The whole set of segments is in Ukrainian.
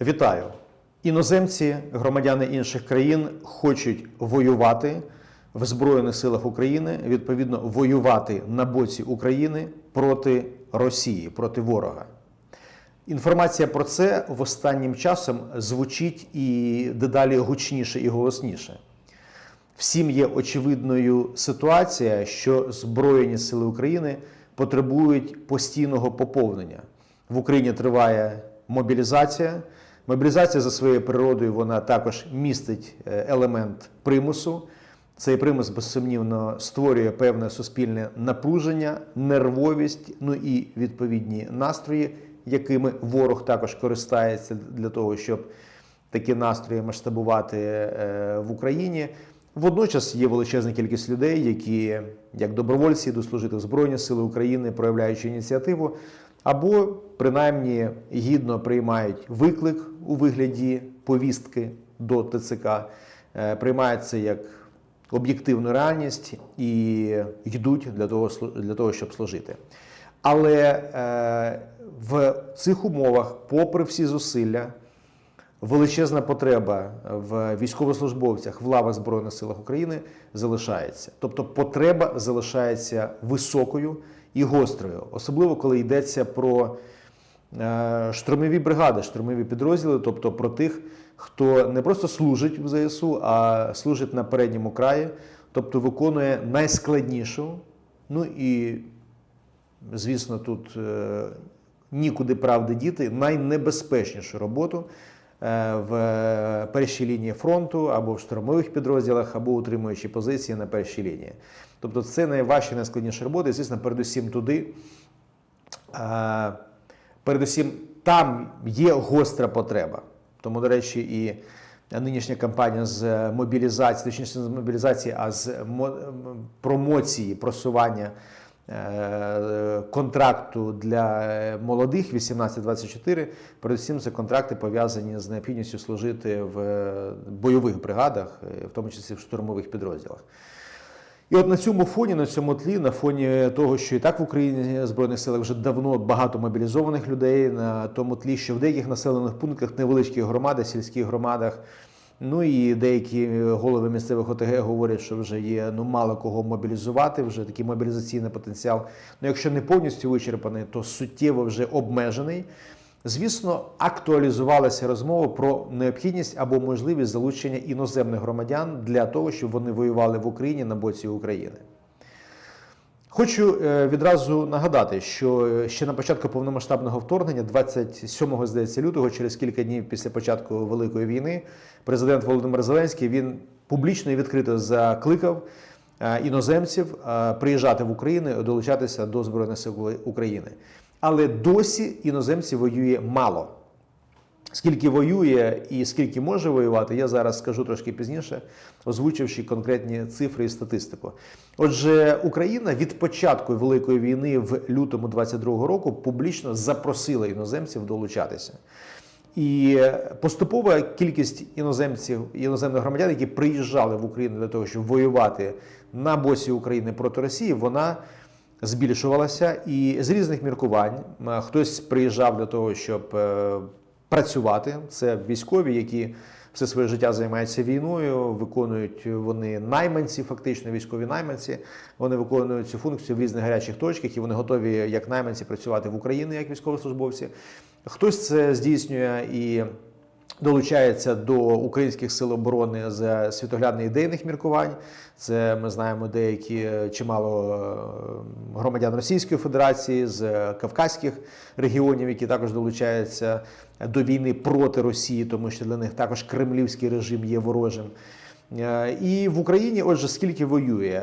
Вітаю! Іноземці, громадяни інших країн хочуть воювати в Збройних силах України, відповідно, воювати на боці України проти Росії, проти ворога. Інформація про це в останнім часом звучить і дедалі гучніше і голосніше. Всім є очевидною ситуація, що Збройні сили України потребують постійного поповнення. В Україні триває мобілізація. Мобілізація за своєю природою вона також містить е, елемент примусу. Цей примус безсумнівно створює певне суспільне напруження, нервовість, ну і відповідні настрої, якими ворог також користається для того, щоб такі настрої масштабувати е, в Україні. Водночас є величезна кількість людей, які як добровольці йдуть служити в Збройні Сили України, проявляючи ініціативу, або принаймні гідно приймають виклик у вигляді повістки до ТЦК, е, приймають це як об'єктивну реальність і йдуть для того, для того щоб служити. Але е, в цих умовах, попри всі зусилля, величезна потреба в військовослужбовцях в лавах Збройних силах України залишається. Тобто потреба залишається високою і гострою, особливо коли йдеться про е, штурмові бригади, штурмові підрозділи, тобто про тих, хто не просто служить в ЗСУ, а служить на передньому краї, тобто виконує найскладнішу, ну і звісно, тут е, нікуди правди діти, найнебезпечнішу роботу в першій лінії фронту або в штурмових підрозділах, або утримуючи позиції на першій лінії. Тобто це найважча, найскладніша робота, звісно, передусім туди. е, Передусім, там є гостра потреба. Тому, до речі, і нинішня кампанія з мобілізації, точніше, з мобілізації, а з мо- промоції, просування е, контракту для е, молодих 18-24, передусім це контракти пов'язані з необхідністю служити в е, бойових бригадах, е, в тому числі в штурмових підрозділах. І от на цьому фоні, на цьому тлі, на фоні того, що і так в Україні збройних силах вже давно багато мобілізованих людей, на тому тлі, що в деяких населених пунктах, невеличких громадах, сільських громадах, ну і деякі голови місцевих ОТГ говорять, що вже є ну мало кого мобілізувати, вже такий мобілізаційний потенціал. Ну якщо не повністю вичерпаний, то суттєво вже обмежений. Звісно, актуалізувалася розмова про необхідність або можливість залучення іноземних громадян для того, щоб вони воювали в Україні на боці України. Хочу е, відразу нагадати, що е, ще на початку повномасштабного вторгнення, 27 здається лютого, через кілька днів після початку великої війни, президент Володимир Зеленський він публічно і відкрито закликав е, іноземців приїжджати в Україну і долучатися до Збройних сил України. Але досі іноземців воює мало. Скільки воює і скільки може воювати, я зараз скажу трошки пізніше, озвучивши конкретні цифри і статистику. Отже, Україна від початку Великої війни в лютому 22-го року публічно запросила іноземців долучатися. І поступова кількість іноземців, іноземних громадян, які приїжджали в Україну для того, щоб воювати на боці України проти Росії, вона збільшувалася. І з різних міркувань хтось приїжджав для того, щоб е, працювати. Це військові, які все своє життя займаються війною, виконують вони найманці, фактично військові найманці. Вони виконують цю функцію в різних гарячих точках, і вони готові як найманці працювати в Україні як військовослужбовці. Хтось це здійснює і долучається до українських сил оборони з світоглядних ідейних міркувань. Це ми знаємо деякі е, чимало е, громадян Російської Федерації з кавказьких регіонів, які також долучаються до війни проти Росії, тому що для них також кремлівський режим є ворожим. Е, І в Україні, отже, скільки воює.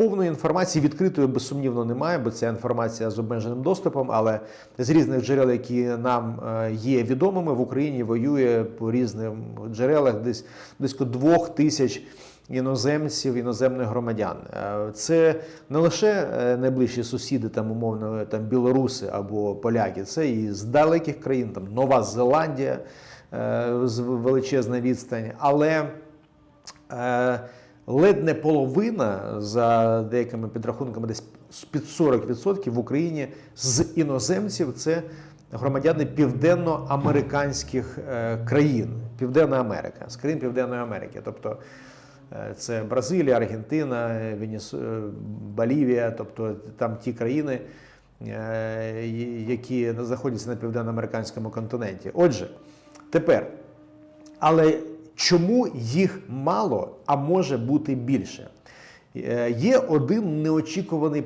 Повної інформації відкритої безсумнівно немає, бо це інформація з обмеженим доступом. Але з різних джерел, які нам е, є відомими, в Україні воює по різним джерелах десь близько двох тисяч іноземців, іноземних громадян. Е, Це не лише е, найближчі сусіди, там умовно там білоруси або поляки, це і з далеких країн, там Нова Зеландія, з величезна відстань, але. Ледь не половина за деякими підрахунками, десь під 40% в Україні з іноземців це громадяни південноамериканських е, країн, Південна Америка, з країн Південної Америки. Тобто е, це Бразилія, Аргентина, Венесу... е, Болівія, тобто там ті країни, які знаходяться на південноамериканському континенті. Отже, тепер, але чому їх мало, а може бути більше? Е, Є один неочікуваний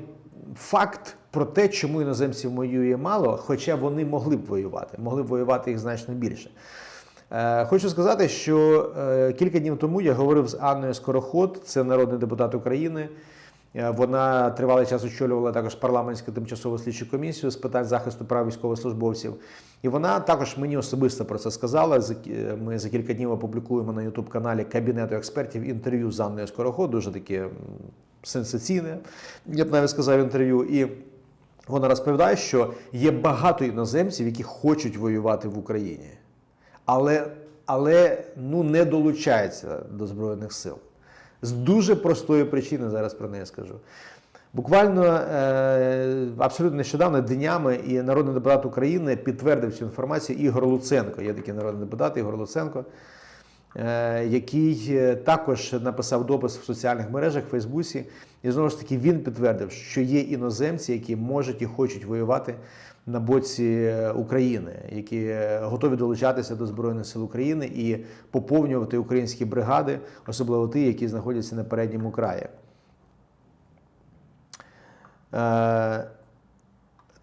факт про те, чому іноземців воює мало, хоча вони могли б воювати, могли б воювати їх значно більше. Е, Хочу сказати, що е, кілька днів тому я говорив з Анною Скороход, це народний депутат України. Е, Вона тривалий час очолювала також парламентську тимчасову слідчу комісію з питань захисту прав військовослужбовців. І вона також мені особисто про це сказала. Е, Ми за кілька днів опублікуємо на youtube каналі Кабінету експертів інтерв'ю з Анною Скороход, дуже таке сенсаційне, я б навіть сказав інтерв'ю. І вона розповідає, що є багато іноземців, які хочуть воювати в Україні, але, але ну, не долучаються до Збройних сил. З дуже простої причини, зараз про неї скажу. Буквально е, абсолютно нещодавно днями і народний депутат України підтвердив цю інформацію Ігор Луценко. Є такий народний депутат Ігор Луценко, е, який е, також написав допис в соціальних мережах в Фейсбуці. І знову ж таки він підтвердив, що є іноземці, які можуть і хочуть воювати на боці України, які готові долучатися до Збройних сил України і поповнювати українські бригади, особливо ті, які знаходяться на передньому краї. Е,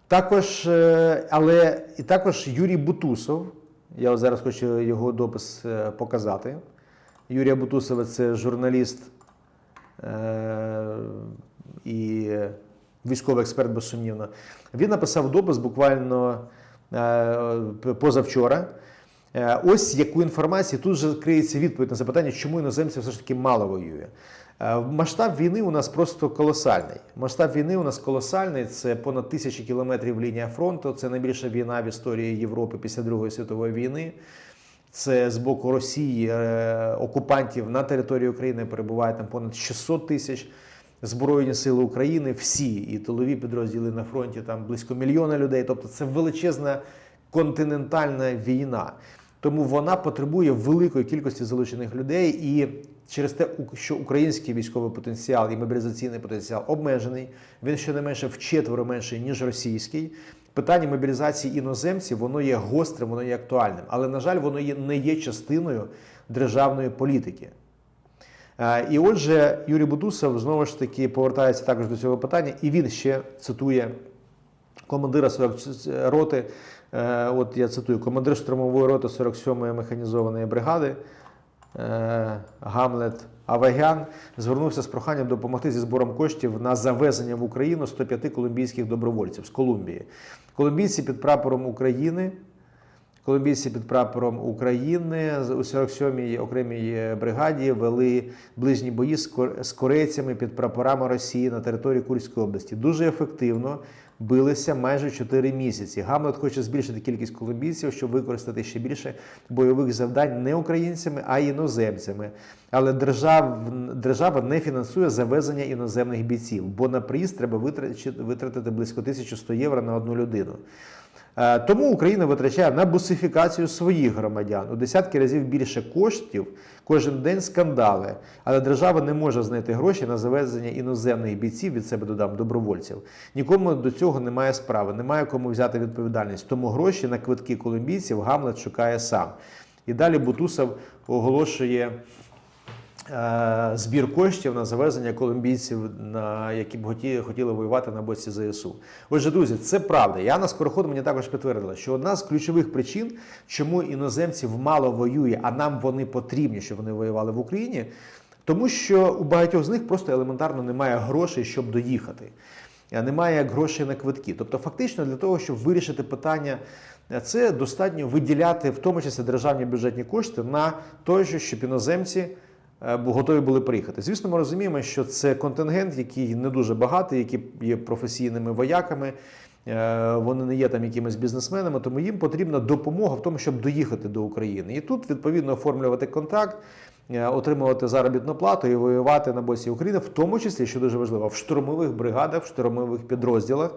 Також, е, але і також Юрій Бутусов. Я зараз хочу його допис е, показати. Юрія Бутусова це журналіст і військовий експерт, безсумнівно. Він написав допис буквально е, позавчора. Е, Ось яку інформацію тут же криється відповідь на запитання, чому іноземців все ж таки мало воює. Е, Масштаб війни у нас просто колосальний. Масштаб війни у нас колосальний. Це понад тисячі кілометрів лінія фронту. Це найбільша війна в історії Європи після Другої світової війни. Це з боку Росії окупантів на території України перебуває там понад 600 тисяч. Збройні сили України, всі і тилові підрозділи на фронті, там близько мільйона людей. Тобто це величезна континентальна війна. Тому вона потребує великої кількості залучених людей, і через те, що український військовий потенціал і мобілізаційний потенціал обмежений, він щонайменше вчетверо менший, ніж російський. Питання мобілізації іноземців воно є гострим, воно є актуальним, але на жаль, воно є не є частиною державної політики. Е, І отже, Юрій Бутусов знову ж таки повертається також до цього питання, і він ще цитує командира 40 роти. е, От я цитую: командир штурмової роти 47-ї механізованої бригади е, Гамлет Авагян звернувся з проханням допомогти зі збором коштів на завезення в Україну 105 колумбійських добровольців з Колумбії. Колумбійці під прапором України Колумбійці під прапором України у 47-й окремій бригаді вели ближні бої з кор- з корейцями під прапорами Росії на території Курської області. Дуже ефективно билися майже 4 місяці. Гамлет хоче збільшити кількість колумбійців, щоб використати ще більше бойових завдань не українцями, а іноземцями. Але держав, держава не фінансує завезення іноземних бійців, бо на приїзд треба витратити близько 1100 євро на одну людину. Е, Тому Україна витрачає на бусифікацію своїх громадян у десятки разів більше коштів кожен день скандали, але держава не може знайти гроші на завезення іноземних бійців від себе додам добровольців. Нікому до цього немає справи, немає кому взяти відповідальність. Тому гроші на квитки колумбійців Гамлет шукає сам. І далі Бутусов оголошує збір коштів на завезення колумбійців, на які б хотіли воювати на боці ЗСУ. Отже, друзі, це правда. Яна Скороход мені також підтвердила, що одна з ключових причин, чому іноземців мало воює, а нам вони потрібні, щоб вони воювали в Україні, тому що у багатьох з них просто елементарно немає грошей, щоб доїхати. А Немає грошей на квитки. Тобто, фактично, для того, щоб вирішити питання, е, це достатньо виділяти, в тому числі державні бюджетні кошти, на те, щоб іноземці е, готові були приїхати. Звісно, ми розуміємо, що це контингент, який не дуже багатий, які є професійними вояками. е, Вони не є там якимись бізнесменами, тому їм потрібна допомога в тому, щоб доїхати до України. І тут відповідно оформлювати контракт, е, отримувати заробітну плату і воювати на боці України, в тому числі, що дуже важливо, в штурмових бригадах, в штурмових підрозділах.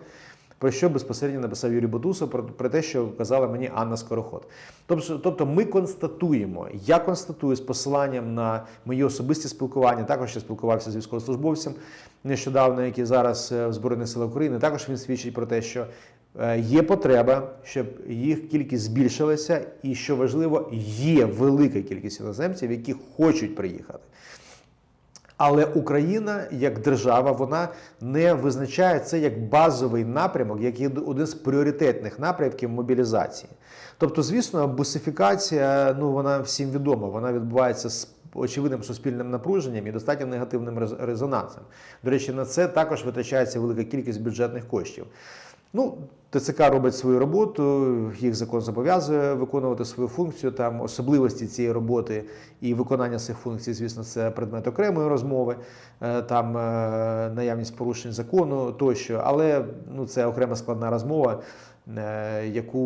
Про що безпосередньо написав Юрій Бутусов, про, про те, що казала мені Анна Скороход. Тобто, тобто ми констатуємо, я констатую з посиланням на мої особисті спілкування. Також я спілкувався з військовослужбовцем нещодавно, який зараз е, в Збройних силах України. Також він свідчить про те, що е, є потреба, щоб їх кількість збільшилася, і що важливо, є велика кількість іноземців, які хочуть приїхати. Але Україна як держава вона не визначає це як базовий напрямок, як один з пріоритетних напрямків мобілізації. Тобто, звісно, бусифікація, ну вона всім відома, вона відбувається з очевидним суспільним напруженням і достатньо негативним рез- резонансом. До речі, на це також витрачається велика кількість бюджетних коштів. Ну, ТЦК робить свою роботу, їх закон зобов'язує виконувати свою функцію. Там особливості цієї роботи і виконання цих функцій, звісно, це предмет окремої розмови, е, там е, наявність порушень закону тощо. Але ну, це окрема складна розмова, яку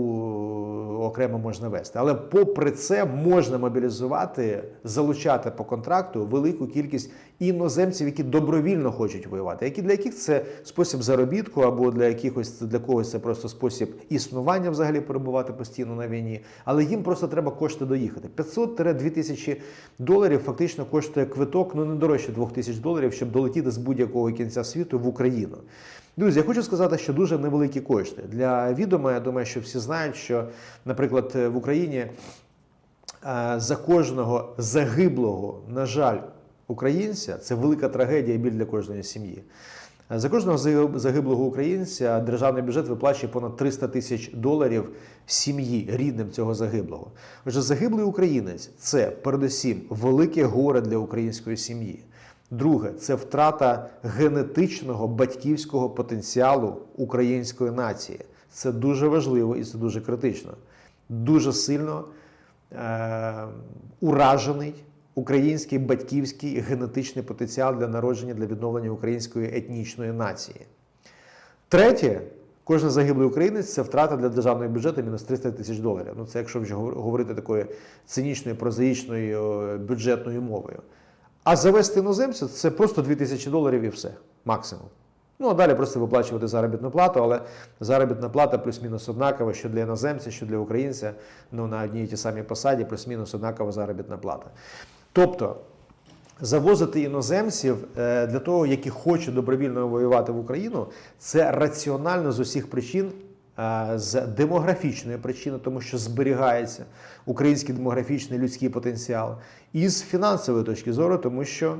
окремо можна вести. Але попри це можна мобілізувати, залучати по контракту велику кількість іноземців, які добровільно хочуть воювати, які для яких це спосіб заробітку, або для якихось для когось це просто спосіб існування, взагалі перебувати постійно на війні. Але їм просто треба кошти доїхати. 500-2 тисячі доларів фактично коштує квиток, ну не дорожче 2 тисяч доларів, щоб долетіти з будь-якого кінця світу в Україну. Друзі, я хочу сказати, що дуже невеликі кошти. Для відома, я думаю, що всі знають, що, наприклад, в Україні е, за кожного загиблого, на жаль, українця це велика трагедія і біль для кожної сім'ї. Е, За кожного загиблого українця державний бюджет виплачує понад 300 тисяч доларів сім'ї рідним цього загиблого. Отже, загиблий українець це передусім велике горе для української сім'ї. Друге, це втрата генетичного батьківського потенціалу української нації. Це дуже важливо і це дуже критично. Дуже сильно е- уражений український батьківський генетичний потенціал для народження для відновлення української етнічної нації. Третє, кожен загиблий українець це втрата для державного бюджету мінус 300 тисяч доларів. Ну це якщо вже говор- говорити такою цинічною, прозаїчною е, бюджетною мовою. А завести іноземця це просто 2 тисячі доларів і все, максимум. Ну, а далі просто виплачувати заробітну плату, але заробітна плата плюс-мінус однакова, що для іноземця, що для українця, ну на одній і тій самій посаді, плюс-мінус однакова заробітна плата. Тобто, завозити іноземців е, для того, які хочуть добровільно воювати в Україну, це раціонально з усіх причин. Е, З демографічної причини, тому що зберігається український демографічний людський потенціал, і з фінансової точки зору, тому що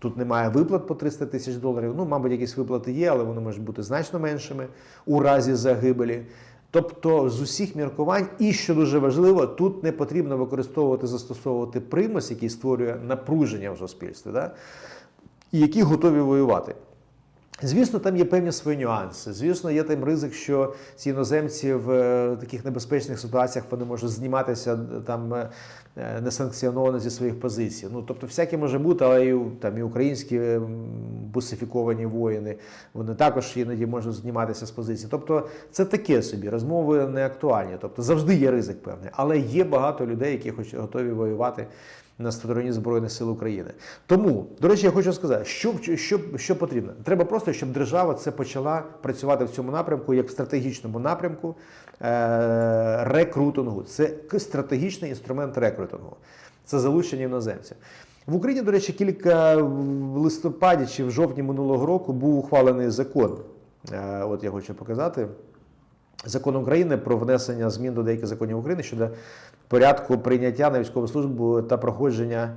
Тут немає виплат по 300 тисяч доларів. Ну, мабуть, якісь виплати є, але вони можуть бути значно меншими у разі загибелі. Тобто, з усіх міркувань, і що дуже важливо, тут не потрібно використовувати, застосовувати примус, який створює напруження в суспільстві, да? і які готові воювати. Звісно, там є певні свої нюанси. Звісно, є там ризик, що ці іноземці в е, таких небезпечних ситуаціях вони можуть зніматися е, там е, несанкціоновано зі своїх позицій. Ну тобто, всяке може бути, але і, там і українські бусифіковані воїни вони також іноді можуть зніматися з позиції. Тобто, це таке собі розмови не актуальні. Тобто завжди є ризик певний, але є багато людей, які хоч готові воювати на стороні Збройних сил України. Тому, до речі, я хочу сказати, що, що, що потрібно. Треба просто, щоб держава це почала працювати в цьому напрямку, як в стратегічному напрямку е- рекрутингу. Це стратегічний інструмент рекрутингу. Це залучення іноземців. В Україні, до речі, кілька в листопаді чи в жовтні минулого року був ухвалений закон. Е, От я хочу показати. Закон України про внесення змін до деяких законів України щодо порядку прийняття на військову службу та проходження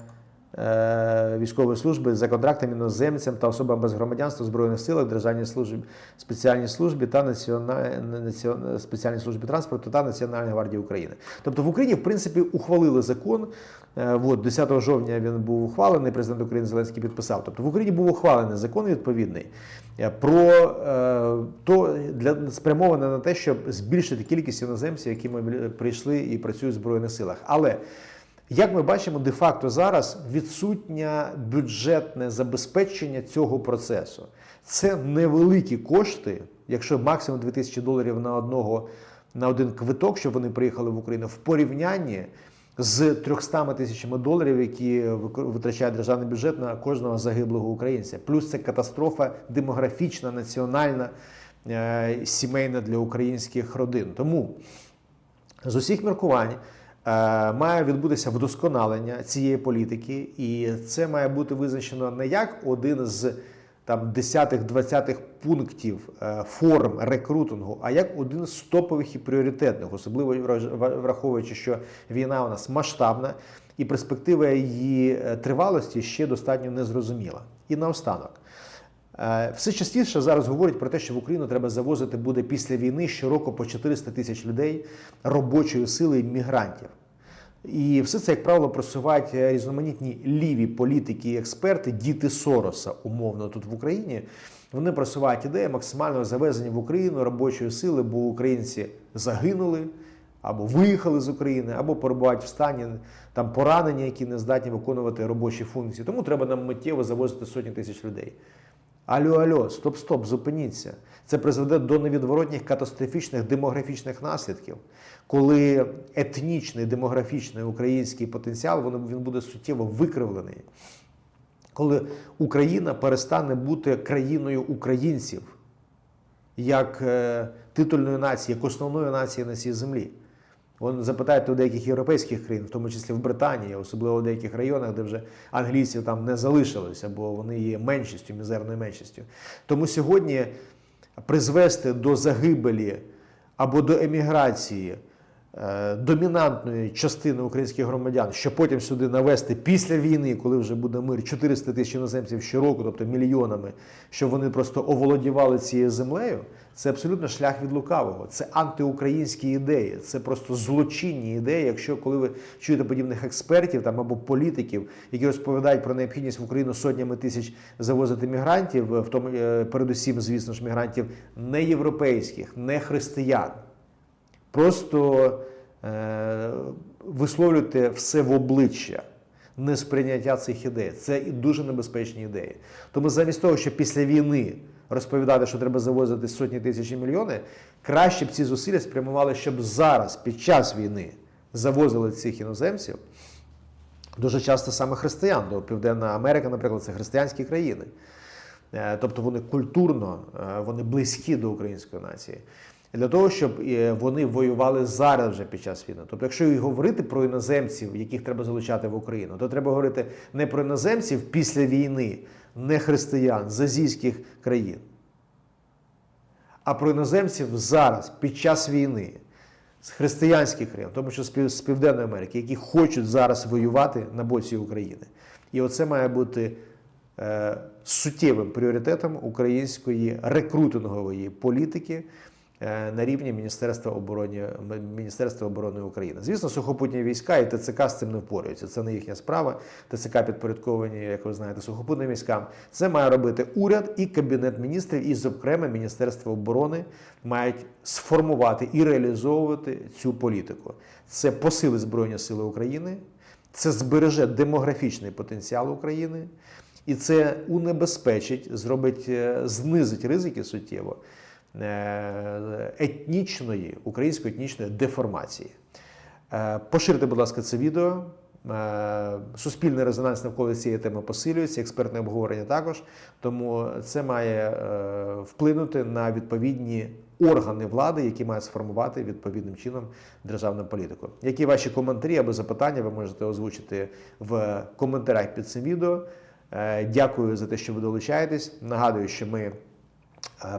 військової служби за контрактами іноземцям та особам без громадянства Збройних силах, Державній службі, спеціальній службі та націона... спеціальній службі транспорту та Національній гвардії України. Тобто в Україні, в принципі, ухвалили закон. Е, От, 10 жовтня він був ухвалений, президент України Зеленський підписав. Тобто в Україні був ухвалений закон відповідний е, про е, то для спрямоване на те, щоб збільшити кількість іноземців, які прийшли і працюють в збройних силах. Але як ми бачимо, де-факто зараз відсутнє бюджетне забезпечення цього процесу. Це невеликі кошти, якщо максимум 2000 доларів на одного на один квиток, щоб вони приїхали в Україну, в порівнянні з 300 тисячами доларів, які витрачає державний бюджет на кожного загиблого українця. Плюс це катастрофа демографічна, національна. е, сімейне для українських родин. Тому з усіх міркувань має відбутися вдосконалення цієї політики, і це має бути визначено не як один з там десятих, двадцятих пунктів е, форм рекрутингу, а як один з топових і пріоритетних, особливо враховуючи, що війна у нас масштабна і перспектива її е, тривалості ще достатньо незрозуміла. І наостанок. Е, Все частіше зараз говорять про те, що в Україну треба завозити буде після війни щороку по 400 тисяч людей робочої сили і мігрантів. І все це, як правило, просувають е, різноманітні ліві політики і експерти, діти Сороса, умовно тут в Україні. Вони просувають ідею максимального завезення в Україну робочої сили, бо українці загинули або виїхали з України, або перебувають в стані там поранення, які не здатні виконувати робочі функції. Тому треба нам миттєво завозити сотні тисяч людей. Алло, алло, стоп, стоп, зупиніться. Це призведе до невідворотніх катастрофічних демографічних наслідків, коли етнічний демографічний український потенціал він, буде суттєво викривлений. Коли Україна перестане бути країною українців як е, титульної нації, як основної нації на цій землі. Запитайте у деяких європейських країн, в тому числі в Британії, особливо в деяких районах, де вже англійців там не залишилося, бо вони є меншістю, мізерною меншістю. Тому сьогодні призвести до загибелі або до еміграції домінантної частини українських громадян, щоб потім сюди навести після війни, коли вже буде мир, 400 тисяч іноземців щороку, тобто мільйонами, щоб вони просто оволодівали цією землею, це абсолютно шлях від лукавого. Це антиукраїнські ідеї, це просто злочинні ідеї. Якщо коли ви чуєте подібних експертів там або політиків, які розповідають про необхідність в Україну сотнями тисяч завозити мігрантів, в тому е, передусім, звісно ж, мігрантів не європейських, не християн. Просто е, висловлюйте все в обличчя несприйняття цих ідей. Це і дуже небезпечні ідеї. Тому замість того, щоб після війни розповідати, що треба завозити сотні тисяч і мільйони, краще б ці зусилля спрямували, щоб зараз, під час війни, завозили цих іноземців. Дуже часто саме християн, до Південна Америка, наприклад, це християнські країни. Е, Тобто вони культурно, е, вони близькі до української нації. Для того, щоб е, вони воювали зараз вже під час війни. Тобто, якщо і говорити про іноземців, яких треба залучати в Україну, то треба говорити не про іноземців після війни, не християн з азійських країн, а про іноземців зараз, під час війни, з християнських країн, тому що з Південної Америки, які хочуть зараз воювати на боці України. І оце має бути е, суттєвим пріоритетом української рекрутингової політики на рівні Міністерства оборони, Міністерства оборони України. Звісно, сухопутні війська і ТЦК з цим не впораються. Це не їхня справа. ТЦК підпорядковані, як ви знаєте, сухопутним військам. Це має робити уряд і кабінет міністрів, і, зокрема, Міністерство оборони мають сформувати і реалізовувати цю політику. Це посили Збройні Сили України, це збереже демографічний потенціал України. І це унебезпечить, зробить, е, знизить ризики суттєво е, етнічної, української етнічної деформації. Е, Поширте, будь ласка, це відео. Е, Суспільний резонанс навколо цієї теми посилюється, експертне обговорення також. Тому це має е, вплинути на відповідні органи влади, які мають сформувати відповідним чином державну політику. Які ваші коментарі або запитання ви можете озвучити в коментарях під цим відео. Е, Дякую за те, що ви долучаєтесь. Нагадую, що ми е,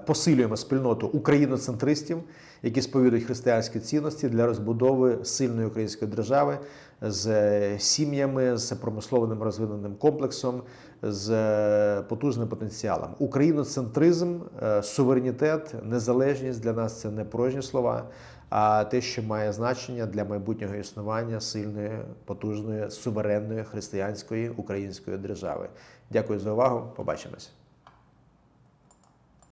посилюємо спільноту україноцентристів, які сповідують християнські цінності для розбудови сильної української держави з е, сім'ями, з промисловим розвиненим комплексом, з е, потужним потенціалом. Україноцентризм, е, суверенітет, незалежність для нас це не порожні слова, а те, що має значення для майбутнього існування сильної, потужної, суверенної християнської української держави. Дякую за увагу. Побачимось.